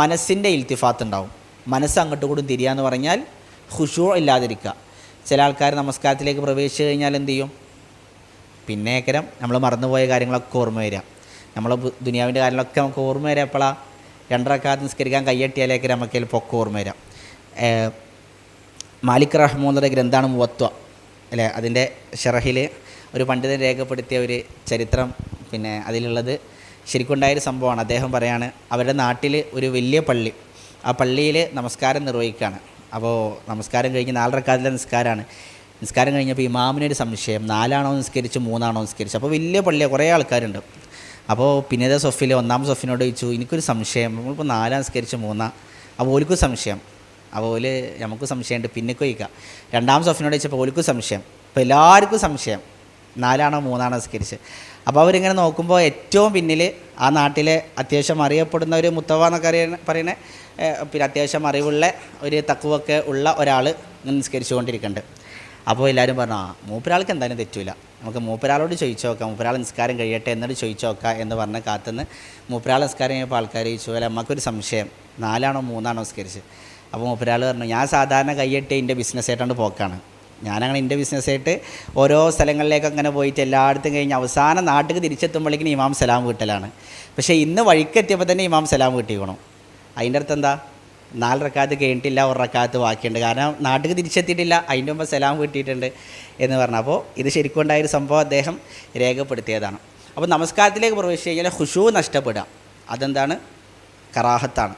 മനസ്സിന്റെ ഇൽത്തിഫാത്ത് ഉണ്ടാവും മനസ്സ് അങ്ങോട്ടും തിരിയുക തിരിയാന്ന് പറഞ്ഞാൽ ഹുഷൂ ഇല്ലാതിരിക്കുക. ചില ആൾക്കാർ നമസ്കാരത്തിലേക്ക് പ്രവേശിച്ചു കഴിഞ്ഞാൽ എന്ത് ചെയ്യും? പിന്നേക്കരം നമ്മൾ മറന്നുപോയ കാര്യങ്ങളൊക്കെ ഓർമ്മ വരിക. നമ്മൾ ദുനിയാവിന്റെ കാര്യങ്ങളൊക്കെ നമുക്ക് ഓർമ്മ വരിക എപ്പോഴാണ് രണ്ടരക്കാലത്ത് നിസ്കരിക്കാൻ കയ്യട്ടിയാലേക്ക് നമുക്ക് ഒക്കെ ഓർമ്മ വരാം മാലിക് റഹ്മൂന്നയുടെ ഗ്രന്ഥമാണ് മുവത്വ. അല്ലേ? അതിന്റെ ഷെറഹിൽ ഒരു പണ്ഡിതൻ രേഖപ്പെടുത്തിയ ഒരു ചരിത്രം പിന്നെ അതിലുള്ളത് ശരിക്കുണ്ടായൊരു സംഭവമാണ്. അദ്ദേഹം പറയാണ് അവരുടെ നാട്ടിൽ ഒരു വലിയ പള്ളി. ആ പള്ളിയിൽ നമസ്കാരം നിർവഹിക്കുകയാണ്. അപ്പോൾ നമസ്കാരം കഴിഞ്ഞ് നാലരക്കാതിലെ നിസ്കാരമാണ്. നിസ്കാരം കഴിഞ്ഞപ്പോൾ ഇമാമിനൊരു സംശയം. നാലാണോ നിസ്കരിച്ച് മൂന്നാണോ നിസ്കരിച്ച്? അപ്പോൾ വലിയ പള്ളിയാണ് കുറേ ആൾക്കാരുണ്ട്. അപ്പോൾ പിന്നീട് സൊഫിൽ ഒന്നാം സൊഫിനോട് ചോദിച്ചു എനിക്കൊരു സംശയം. നമ്മളിപ്പോൾ നാലാം നിസ്കരിച്ച് മൂന്നാം? അപ്പോൾ ഓലിക്കും സംശയം. അപ്പോൾ ഓൽ നമുക്ക് സംശയമുണ്ട് പിന്നെ ചോദിക്കാം. രണ്ടാം സൊഫിനോട് ചോദിച്ചപ്പോൾ ഓലിക്കും സംശയം. അപ്പോൾ എല്ലാവർക്കും സംശയം. നാലാണോ മൂന്നാണോ നിസ്കരിച്ച്? അപ്പോൾ അവരിങ്ങനെ നോക്കുമ്പോൾ ഏറ്റവും പിന്നിൽ ആ നാട്ടിലെ അത്യാവശ്യം അറിയപ്പെടുന്ന ഒരു മുത്തവ എന്നൊക്കെ അറിയുന്ന പറയുന്ന പിന്നെ അത്യാവശ്യം അറിവുള്ള ഒരു തക്കുവൊക്കെ ഉള്ള ഒരാൾ ഇങ്ങനെ നിസ്കരിച്ചുകൊണ്ടിരിക്കുന്നുണ്ട് അപ്പോൾ എല്ലാവരും പറഞ്ഞു ആ മൂപ്പരാൾക്ക് എന്തായാലും തെറ്റില്ല നമുക്ക് മൂപ്പരാളോട് ചോദിച്ചു നോക്കാം. മൂപ്പരാൾ നിസ്കാരം കഴിയട്ടെ എന്നിട്ട് ചോദിച്ചു നോക്കാം എന്ന് പറഞ്ഞ് കാത്തുനിന്ന് മൂപ്പരാൾ നിസ്കാരം കഴിഞ്ഞപ്പോൾ ആൾക്കാർ ചോദിച്ചു അല്ല നമുക്കൊരു സംശയം. നാലാണോ മൂന്നാണോ നിസ്കരിച്ച് അപ്പോൾ മൂപ്പരാൾ പറഞ്ഞു ഞാൻ സാധാരണ കൈയ്യട്ടെ എന്റെ ബിസിനസ് ആയിട്ടാണ് പോക്കാണ്. ഞാനങ്ങനെ എന്റെ ബിസിനസ്സായിട്ട് ഓരോ സ്ഥലങ്ങളിലേക്ക് അങ്ങനെ പോയിട്ട് എല്ലായിടത്തും കഴിഞ്ഞ് അവസാനം നാട്ടിൽ തിരിച്ചെത്തുമ്പോഴേക്കും ഇമാം സലാം കിട്ടലാണ് പക്ഷേ ഇന്ന് വഴിക്കെത്തിയപ്പോൾ തന്നെ ഇമാം സലാം കിട്ടിയിക്കണം അതിന്റെ അർത്ഥം എന്താ? നാല് റക്കാത്ത് കഴിഞ്ഞിട്ടില്ല ഒരു റക്കാത്ത് ബാക്കിയുണ്ട്. കാരണം നാട്ടിൽ തിരിച്ചെത്തിയിട്ടില്ല അതിന്റെ മുമ്പ് സലാം കിട്ടിയിട്ടുണ്ട് എന്ന് പറഞ്ഞു. അപ്പോൾ ഇത് ശരിക്കും ഉണ്ടായൊരു സംഭവം അദ്ദേഹം രേഖപ്പെടുത്തിയതാണ്. അപ്പോൾ നമസ്കാരത്തിലേക്ക് പ്രവേശിച്ച് കഴിഞ്ഞാൽ ഹുഷു നഷ്ടപ്പെടുക. അതെന്താണ്? കറാഹത്താണ്.